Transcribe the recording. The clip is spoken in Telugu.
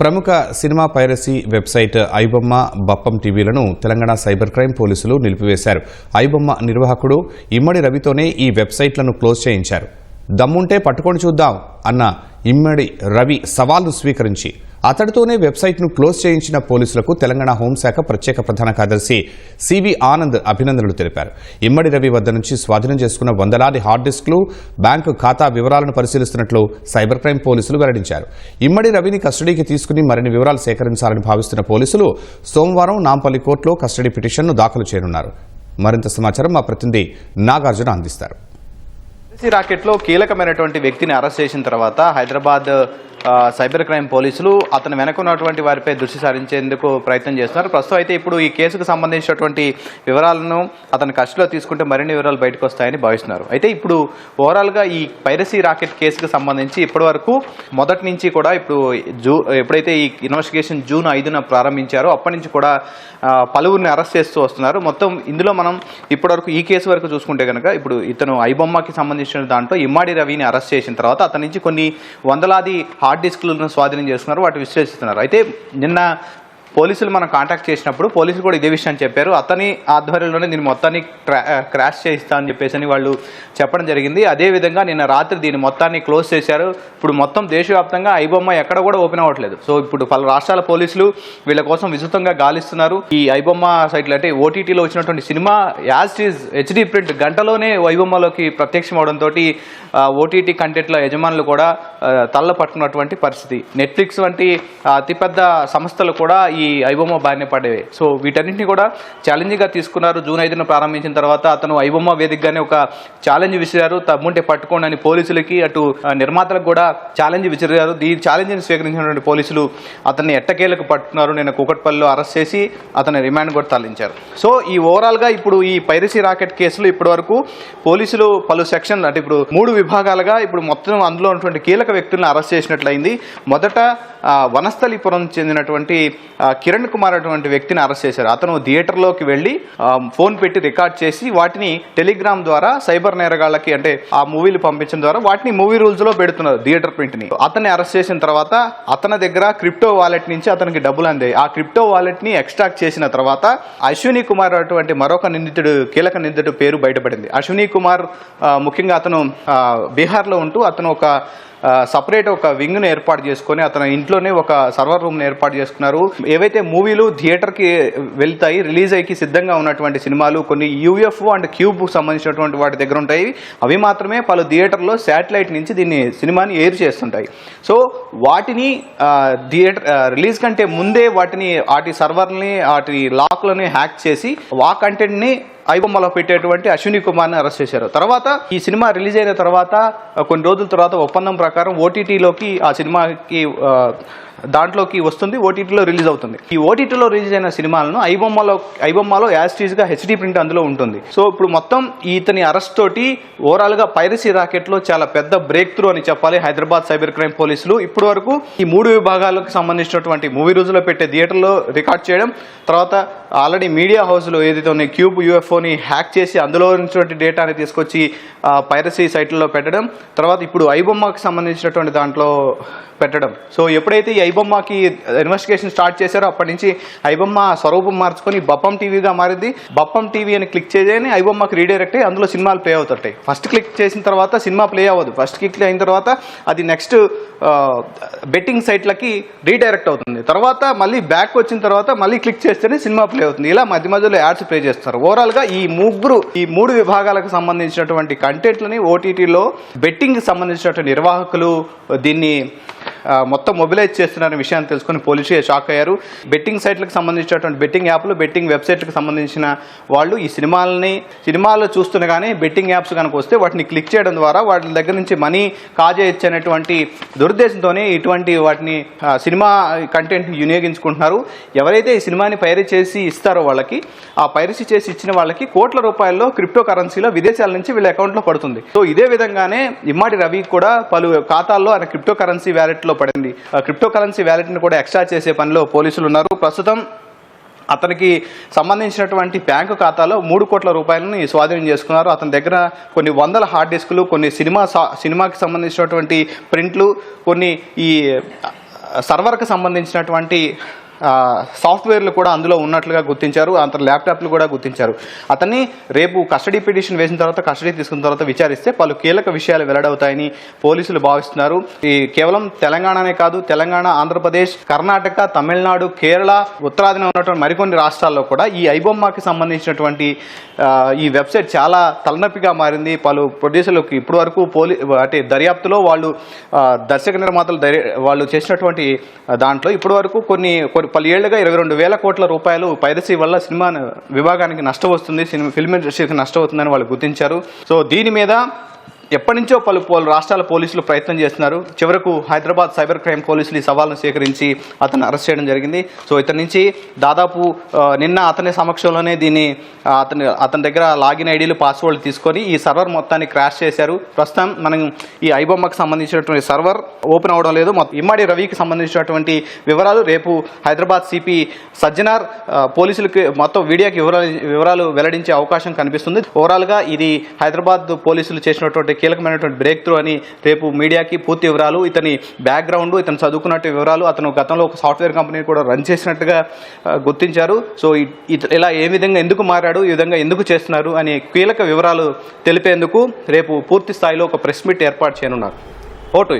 ప్రముఖ cinema piracy website iBomma Bappam టీవీలను తెలంగాణ సైబర్ క్రైమ్ పోలీసులు నిలిపివేశారు. ఐబొమ్మ నిర్వాహకుడు ఇమ్మడి రవితోనే ఈ వెబ్సైట్లను క్లోజ్ చేయించారు. దమ్ముంటే పట్టుకొని చూద్దాం అన్న ఇమ్మడి రవి సవాలు స్వీకరించి అతడితోనే వెబ్సైట్ను క్లోజ్ చేయించిన పోలీసులకు తెలంగాణ హోంశాఖ ప్రత్యేక ప్రధాన కార్యదర్శి సివి ఆనంద్ అభినందనలు తెలిపారు. ఇమ్మడి రవి వద్ద నుంచి స్వాధీనం చేసుకున్న వందలాది హార్డ్ డిస్క్లు బ్యాంకు ఖాతా వివరాలను పరిశీలిస్తున్నట్లు సైబర్ క్రైమ్ పోలీసులు వెల్లడించారు. ఇమ్మడి రవిని కస్టడీకి తీసుకుని మరిన్ని వివరాలు సేకరించాలని భావిస్తున్న పోలీసులు సోమవారం నాంపల్లి కోర్టులో కస్టడీ పిటిషన్ను దాఖలు చేయనున్నారు. మరింత సమాచారం మా ప్రతినిధి నాగార్జున అందిస్తారు. ఎస్సీ రాకెట్లో కీలకమైనటువంటి వ్యక్తిని అరెస్ట్ చేసిన తర్వాత హైదరాబాద్ సైబర్ క్రైమ్ పోలీసులు అతను వెనక ఉన్నటువంటి వారిపై దృష్టి సారించేందుకు ప్రయత్నం చేస్తున్నారు. ప్రస్తుతం అయితే ఇప్పుడు ఈ కేసుకు సంబంధించినటువంటి వివరాలను అతని కస్టడీలో తీసుకుంటే మరిన్ని వివరాలు బయటకు వస్తాయని భావిస్తున్నారు. అయితే ఇప్పుడు ఓవరాల్గా ఈ పైరసీ రాకెట్ కేసుకు సంబంధించి ఇప్పటివరకు మొదటి నుంచి కూడా ఇప్పుడు జూ ఎప్పుడైతే ఈ ఇన్వెస్టిగేషన్ జూన్ ఐదున ప్రారంభించారో అప్పటి నుంచి కూడా పలువురిని అరెస్ట్ చేస్తూ వస్తున్నారు. మొత్తం ఇందులో మనం ఇప్పటివరకు ఈ కేసు వరకు చూసుకుంటే కనుక ఇప్పుడు ఇతను ఐబొమ్మకి సంబంధించిన దాంట్లో ఇమ్మాడి రవిని అరెస్ట్ చేసిన తర్వాత అతని నుంచి కొన్ని వందలాది హార్డ్ డిస్క్లను స్వాధీనం చేసుకున్నారు వాటి విశ్లేషిస్తున్నారు. అయితే నిన్న పోలీసులు మనం కాంటాక్ట్ చేసినప్పుడు పోలీసులు కూడా ఇదే విషయం చెప్పారు. అతని ఆధ్వర్యంలోనే దీన్ని మొత్తాన్ని క్రా క్రాష్ చేయిస్తా అని చెప్పేసి అని వాళ్ళు చెప్పడం జరిగింది. అదేవిధంగా నిన్న రాత్రి దీన్ని మొత్తాన్ని క్లోజ్ చేశారు. ఇప్పుడు మొత్తం దేశవ్యాప్తంగా ఐబొమ్మ ఎక్కడ కూడా ఓపెన్ అవ్వట్లేదు. సో ఇప్పుడు పలు రాష్ట్రాల పోలీసులు వీళ్ళ కోసం విస్తృతంగా గాలిస్తున్నారు. ఈ ఐబొమ్మ సైట్లు అంటే ఓటీటీలో వచ్చినటువంటి cinema as is HD print గంటలోనే ఐబొమ్మలోకి ప్రత్యక్షం అవడంతో ఓటీటీ కంటెంట్ల యజమానులు కూడా తల్ల పట్టుకున్నటువంటి పరిస్థితి. నెట్ఫ్లిక్స్ వంటి అతిపెద్ద సంస్థలు కూడా ఈ ఈ ఐబొమ్మ బారిన పడేవి. సో వీటన్నింటినీ కూడా ఛాలెంజ్గా తీసుకున్నారు. జూన్ ఐదున ప్రారంభించిన తర్వాత అతను ఐబొమ్మ వేదికగానే ఒక ఛాలెంజ్ విసిరారు. తమ్ముంటే పట్టుకోండి అని పోలీసులకి అటు నిర్మాతలకు కూడా ఛాలెంజ్ విసిరారు. ఈ ఛాలెంజ్ని స్వీకరించినటువంటి పోలీసులు అతన్ని ఎట్టకేలకు పట్టుకున్నారు. నేను కూకట్పల్లిలో అరెస్ట్ చేసి అతని రిమాండ్ కూడా తరలించారు. సో ఈ ఓవరాల్గా ఇప్పుడు ఈ పైరసీ రాకెట్ కేసులో ఇప్పటివరకు పోలీసులు పలు సెక్షన్లు అంటే ఇప్పుడు మూడు విభాగాలుగా ఇప్పుడు మొత్తం అందులో ఉన్నటువంటి కీలక వ్యక్తులను అరెస్ట్ చేసినట్లయింది. మొదట వనస్థలిపురం చెందినటువంటి కిరణ్ కుమార్ అటువంటి వ్యక్తిని అరెస్ట్ చేశారు. అతను థియేటర్లోకి వెళ్ళి ఫోన్ పెట్టి రికార్డ్ చేసి వాటిని టెలిగ్రామ్ ద్వారా సైబర్ నేరగాళ్ళకి అంటే ఆ మూవీలు పంపించడం ద్వారా వాటిని మూవీ రూల్స్లో పెడుతున్నారు థియేటర్ ప్రింట్ని అతన్ని అరెస్ట్ చేసిన తర్వాత అతని దగ్గర క్రిప్టో వాలెట్ నుంచి అతనికి డబ్బులు అందాయి. ఆ క్రిప్టో వాలెట్ని ఎక్స్ట్రాక్ట్ చేసిన తర్వాత అశ్విని కుమార్ అటువంటి మరొక నిందితుడు కీలక నిందితుడు పేరు బయటపడింది. అశ్విని కుమార్ ముఖ్యంగా అతను బీహార్లో ఉంటూ అతను ఒక సపరేట్ ఒక వింగ్ను ఏర్పాటు చేసుకొని అతను ఇంట్లోనే ఒక సర్వర్ రూమ్ను ఏర్పాటు చేసుకున్నారు. ఏవైతే మూవీలు థియేటర్కి వెళ్తాయి రిలీజ్ అయ్యి సిద్ధంగా ఉన్నటువంటి సినిమాలు కొన్ని యూఎఫ్ఓ అండ్ క్యూబ్ సంబంధించినటువంటి వాటి దగ్గర ఉంటాయి. అవి మాత్రమే పలు థియేటర్లో శాటిలైట్ నుంచి దీన్ని సినిమాని ఎయిర్ చేస్తుంటాయి. సో వాటిని థియేటర్ రిలీజ్ కంటే ముందే వాటిని వాటి సర్వర్ని వాటి లాక్లని హ్యాక్ చేసి ఆ కంటెంట్ని ఐబొమ్మలో పెట్టేటువంటి అశ్విని కుమార్ని అరెస్ట్ చేశారు. తర్వాత ఈ సినిమా రిలీజ్ అయిన తర్వాత కొన్ని రోజుల తర్వాత ఒప్పందం ప్రకారం ఓటీటీలోకి ఆ సినిమాకి దాంట్లోకి వస్తుంది ఓటీటీలో రిలీజ్ అవుతుంది. ఈ ఓటీటీలో రిలీజ్ అయిన సినిమాలను ఐబొమ్మలో ఐబొమ్మలో యాస్టీజ్గా హెచ్డి ప్రింట్ అందులో ఉంటుంది. సో ఇప్పుడు మొత్తం ఇతని అరెస్ట్ తోటి ఓవరాల్గా పైరసీ రాకెట్లో చాలా పెద్ద బ్రేక్ త్రూ అని చెప్పాలి హైదరాబాద్ సైబర్ క్రైమ్ పోలీసులు. ఇప్పటి వరకు ఈ మూడు విభాగాలకు సంబంధించినటువంటి మూవీ రోజులో పెట్టే థియేటర్లో రికార్డ్ చేయడం తర్వాత ఆల్రెడీ మీడియా హౌస్లో ఏదైతే ఉన్నాయి క్యూబ్ యూఎఫ్ఓని హ్యాక్ చేసి అందులో ఉన్నటువంటి డేటాని తీసుకొచ్చి పైరసీ సైట్లలో పెట్టడం తర్వాత ఇప్పుడు ఐబొమ్మకి సంబంధించినటువంటి దాంట్లో పెట్టడం. సో ఎప్పుడైతే ఈ ఐబొమ్మకి ఇన్వెస్టిగేషన్ స్టార్ట్ చేశారో అప్పటి నుంచి ఐబొమ్మ స్వరూపం మార్చుకొని బప్పం టీవీగా మారింది. బప్పం టీవీ అని క్లిక్ చేయని ఐబొమ్మకి రీడైరెక్ట్ అయ్యి అందులో సినిమాలు ప్లే అవుతుంటాయి. ఫస్ట్ క్లిక్ చేసిన తర్వాత సినిమా ప్లే అవ్వదు. ఫస్ట్ క్లిక్ అయిన తర్వాత అది నెక్స్ట్ బెట్టింగ్ సైట్లకి రీడైరెక్ట్ అవుతుంది. తర్వాత మళ్ళీ బ్యాక్ వచ్చిన తర్వాత మళ్ళీ క్లిక్ చేస్తేనే సినిమా ప్లే అవుతుంది. ఇలా మధ్య మధ్యలో యాడ్స్ ప్లే చేస్తారు. ఓవరాల్గా ఈ ముగ్గురు ఈ మూడు విభాగాలకు సంబంధించినటువంటి కంటెంట్లని ఓటీటీలో బెట్టింగ్కి సంబంధించినటువంటి నిర్వాహకులు దీన్ని మొత్తం మొబిలైజ్ చేస్తున్నారనే విషయాన్ని తెలుసుకొని పోలీసులు షాక్ అయ్యారు. బెట్టింగ్ సైట్లకు సంబంధించినటువంటి బెట్టింగ్ యాప్లు బెట్టింగ్ వెబ్సైట్లకు సంబంధించిన వాళ్ళు ఈ సినిమాలని సినిమాల్లో చూస్తుండగానే బెట్టింగ్ యాప్స్ కనుక వస్తే వాటిని క్లిక్ చేయడం ద్వారా వాటి దగ్గర నుంచి మనీ కాజేయచ్చు అనేటువంటి దురుద్దేశంతోనే ఇటువంటి వాటిని సినిమా కంటెంట్ని వినియోగించుకుంటున్నారు. ఎవరైతే ఈ సినిమాని పైరసీ చేసి ఇస్తారో వాళ్ళకి ఆ పైరసీ చేసి ఇచ్చిన వాళ్ళకి కోట్ల రూపాయల్లో క్రిప్టో కరెన్సీలో విదేశాల నుంచి వీళ్ళ అకౌంట్లో పడుతుంది. సో ఇదే విధంగానే ఇమ్మాడి రవి కూడా పలు ఖాతాల్లో ఆయన క్రిప్టో కరెన్సీ వ్యాలెట్లో పడింది. క్రిప్టో కరెన్సీ వ్యాలెట్ని కూడా ఎక్స్ట్రా చేసే పనిలో పోలీసులు ఉన్నారు. ప్రస్తుతం అతనికి సంబంధించినటువంటి బ్యాంకు ఖాతాలో మూడు కోట్ల రూపాయలని స్వాధీనం చేసుకున్నారు. అతని దగ్గర కొన్ని వందల హార్డ్ డిస్కులు కొన్ని సినిమా సా- సినిమాకి సంబంధించినటువంటి ప్రింట్లు కొన్ని ఈ సర్వర్కి సంబంధించినటువంటి సాఫ్ట్వేర్లు కూడా అందులో ఉన్నట్లుగా గుర్తించారు అంత ల్యాప్టాప్లు కూడా గుర్తించారు. అతన్ని రేపు కస్టడీ పిటిషన్ వేసిన తర్వాత కస్టడీ తీసుకున్న తర్వాత విచారిస్తే పలు కీలక విషయాలు వెల్లడవుతాయని పోలీసులు భావిస్తున్నారు. ఈ కేవలం తెలంగాణనే కాదు తెలంగాణ ఆంధ్రప్రదేశ్ కర్ణాటక తమిళనాడు కేరళ ఉత్తరాదిన ఉన్నటువంటి మరికొన్ని రాష్ట్రాల్లో కూడా ఈ ఐబొమ్మకి సంబంధించినటువంటి ఈ వెబ్సైట్ చాలా తలనొప్పిగా మారింది. పలు ప్రొడ్యూసర్లకు ఇప్పటి వరకు పోలీ అంటే దర్యాప్తులో వాళ్ళు దర్శక నిర్మాతలు వాళ్ళు చేసినటువంటి దాంట్లో ఇప్పటి వరకు కొన్ని కొన్ని పలు ఏళ్ళుగా ఇరవై రెండు వేల కోట్ల రూపాయలు పైరసీ వల్ల సినిమా విభాగానికి నష్టం వస్తుంది సినిమా ఫిల్మ్ ఇండస్ట్రీకి నష్టం అవుతుందని వాళ్ళు గుర్తించారు. సో దీని మీద ఎప్పటి నుంచో పలు పలు రాష్ట్రాల పోలీసులు ప్రయత్నం చేస్తున్నారు. చివరకు హైదరాబాద్ సైబర్ క్రైమ్ పోలీసులు ఈ సవాల్ను స్వీకరించి అతను అరెస్ట్ చేయడం జరిగింది. సో ఇతని నుంచి దాదాపు నిన్న అతని సమక్షంలోనే దీన్ని అతని అతని దగ్గర లాగిన్ ఐడీలు పాస్వర్డ్లు తీసుకొని ఈ సర్వర్ మొత్తాన్ని క్రాష్ చేశారు. ప్రస్తుతం మనం ఈ ఐబొమ్మకు సంబంధించినటువంటి సర్వర్ ఓపెన్ అవడం లేదు. మొత్తం ఇమ్మడి రవికి సంబంధించినటువంటి వివరాలు రేపు హైదరాబాద్ సిపి సజ్జనార్ పోలీసులకి మొత్తం వీడియోకి వివరాలు వివరాలు వెల్లడించే అవకాశం కనిపిస్తుంది. ఓవరాల్గా ఇది హైదరాబాద్ పోలీసులు చేసినటువంటి కీలకమైనటువంటి బ్రేక్ త్రూ అని రేపు మీడియాకి పూర్తి వివరాలు ఇతని బ్యాక్గ్రౌండ్ ఇతను చదువుకున్నట్టు వివరాలు అతను గతంలో ఒక సాఫ్ట్వేర్ కంపెనీ కూడా రన్ చేసినట్టుగా గుర్తించారు. సో ఇలా ఏ విధంగా ఎందుకు మారాడు ఈ విధంగా ఎందుకు చేస్తున్నారు అనే కీలక వివరాలు తెలిపేందుకు రేపు పూర్తి స్థాయిలో ఒక ప్రెస్ మీట్ ఏర్పాటు చేయనున్నారు. ఓటు